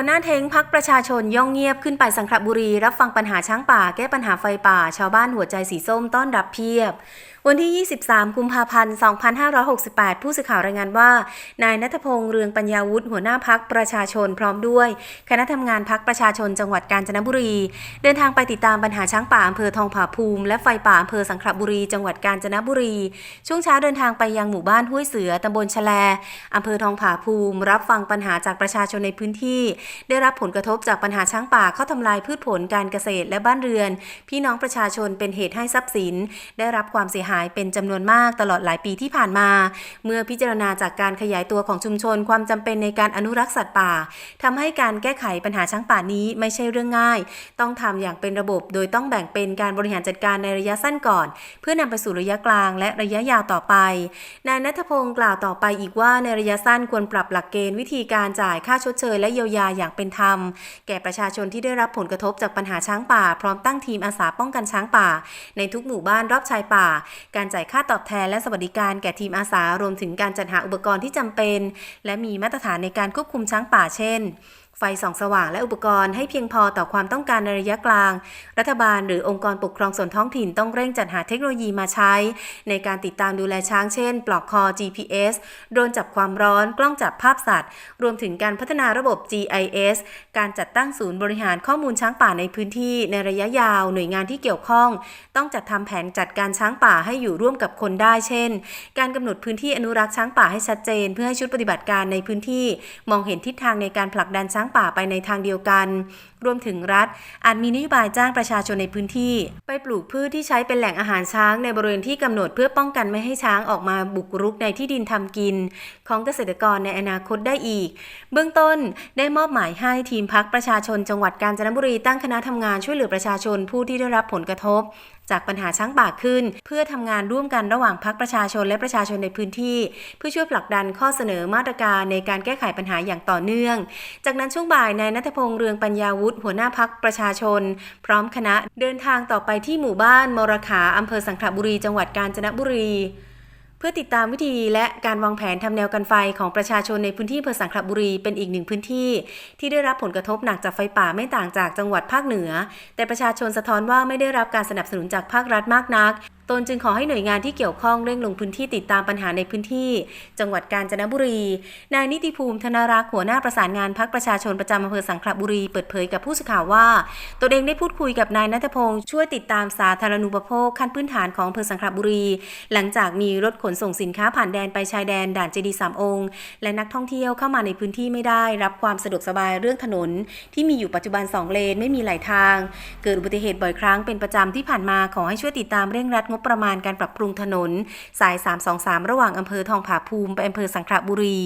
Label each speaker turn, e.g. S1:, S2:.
S1: หัวหน้าเทงพักประชาชนย่องเงียบขึ้นไปสังขละบุรี รับฟังปัญหาช้างป่า แก้ปัญหาไฟป่า ชาวบ้านหัวใจสีส้มต้อนรับเพียบ วันที่ 23 กุมภาพันธ์ 2568 ผู้สื่อข่าวรายงานว่า นายนัทพงษ์เรืองปัญญาวุฒิหัวหน้าพักประชาชนพร้อมด้วย คณะทำงานพักประชาชนจังหวัดกาญจนบุรี เดินทางไปติดตามปัญหาช้างป่าอำเภอทองผาภูมิ และไฟป่าอำเภอสังขละบุรีจังหวัดกาญจนบุรี ช่วงเช้าเดินทางไปยังหมู่บ้านห้วยเสือตำบลชะแลอำเภอทองผาภูมิ รับฟังปัญหาจากประชาชนในพื้นที่ได้รับผลกระทบจากปัญหาช้างป่าเข้าทำลายพืชผลการเกษตรและบ้านเรือน พี่น้องประชาชนเป็นเหตุให้ทรัพย์สิน ได้รับความเสียหายเป็นจำนวนมากตลอดหลายปีที่ผ่านมา เมื่อพิจารณาจากการขยายตัวของชุมชนความจำเป็นในการอนุรักษ์สัตว์ป่าทำให้การแก้ไขปัญหาช้างป่านี้ไม่ใช่เรื่องง่าย ต้องทำอย่างเป็นระบบ โดยต้องแบ่งเป็นการบริหารจัดการในระยะสั้นก่อน เพื่อนำไปสู่ระยะกลางและระยะยาวต่อไป นายนัทพงศ์กล่าวต่อไปอีกว่าในระยะสั้นควรปรับหลักเกณฑ์วิธีการจ่ายค่าชดเชยและเยียวยาอย่างเป็นธรรม แก่ประชาชนที่ได้รับผลกระทบจากปัญหาช้างป่า พร้อมตั้งทีมอาสาป้องกันช้างป่า ในทุกหมู่บ้านรอบชายป่า การจ่ายค่าตอบแทนและสวัสดิการแก่ทีมอาสารวมถึงการจัดหาอุปกรณ์ที่จำเป็น และมีมาตรฐานในการควบคุมช้างป่าเช่น ไฟส่องสว่างและอุปกรณ์ให้เพียงพอต่อความต้องการในระยะกลาง รัฐบาลหรือองค์กรปกครองส่วนท้องถิ่นต้องเร่งจัดหาเทคโนโลยีมาใช้ ในการติดตามดูแลช้างเช่น ปลอกคอ GPS โดรนจับความร้อน กล้องจับภาพสัตว์ รวมถึงการพัฒนาระบบ GIS การจัดตั้งศูนย์บริหารข้อมูลช้างป่าในพื้นที่ ในระยะยาวหน่วยงานที่เกี่ยวข้อง ต้องจัดทำแผนจัดการช้างป่าให้อยู่ร่วมกับคนได้เช่น การกำหนดพื้นที่อนุรักษ์ช้างป่าให้ชัดเจน เพื่อให้ชุดปฏิบัติการในพื้นที่ มองเห็นทิศทางในการผลักดันช้างป่าไปในทางเดียวกัน รวมถึงรัฐ อาจมีนโยบายจ้างประชาชนในพื้นที่ ไปปลูกพืชที่ใช้เป็นแหล่งอาหารช้างในบริเวณที่กำหนดเพื่อป้องกันไม่ให้ช้างออกมาบุกรุกในที่ดินทำกิน ของเกษตรกรในอนาคตได้อีก เบื้องต้นได้มอบหมายให้ทีมพักประชาชนจังหวัดกาญจนบุรีตั้งคณะทำงานช่วยเหลือประชาชนผู้ที่ได้รับผลกระทบ จากปัญหาช้างป่าขึ้น เพื่อทำงานร่วมกันระหว่างพักประชาชนและประชาชนในพื้นที่ เพื่อช่วยผลักดันข้อเสนอมาตรการในการแก้ไขปัญหาอย่างต่อเนื่อง จากนั้นช่วงบ่ายนายนัทพงษ์เรืองปัญญาวุฒิหัวหน้าพักประชาชน พร้อมคณะเดินทางต่อไปที่หมู่บ้านมรขาอำเภอสังขละบุรีจังหวัดกาญจนบุรี เพื่อติดตามวิธีและการวางแผนทำแนวกันไฟของประชาชนในพื้นที่อำเภอสังขละบุรีเป็นอีกหนึ่งพื้นที่ ที่ได้รับผลกระทบหนักจากไฟป่าไม่ต่างจากจังหวัดภาคเหนือ แต่ประชาชนสะท้อนว่าไม่ได้รับการสนับสนุนจากภาครัฐมากนัก ตนจึงขอให้หน่วยงานที่เกี่ยวข้องเร่งลงพื้นที่ติดตามปัญหาในพื้นที่ จังหวัดกาญจนบุรี นายนิติภูมิธนรักษ์หัวหน้าประสานงานพักประชาชนประจำอำเภอสังขละบุรีเปิดเผยกับผู้สื่อข่าวว่าตนเองได้พูดคุยกับนายนัทพงศ์ช่วยติดตามสาธารณูปโภคขั้นพื้นฐานของอำเภอสังขละบุรี หลังจากมีรถขนส่งสินค้าผ่านแดนไปชายแดนด่านเจดีสามองค์ และนักท่องเที่ยวเข้ามาในพื้นที่ไม่ได้ รับความสะดวกสบายเรื่องถนน ที่มีอยู่ปัจจุบันสองเลนไม่มีไหลทาง เกิดอุบัติเหตุบ่อยครั้งเป็นประจำที่ผ่านมาขอให้ช่วยติดตามเร่งรัดงบประมาณการปรับปรุงถนน สาย 323 ระหว่างอำเภอทองผาภูมิไปอำเภอสังขละบุรี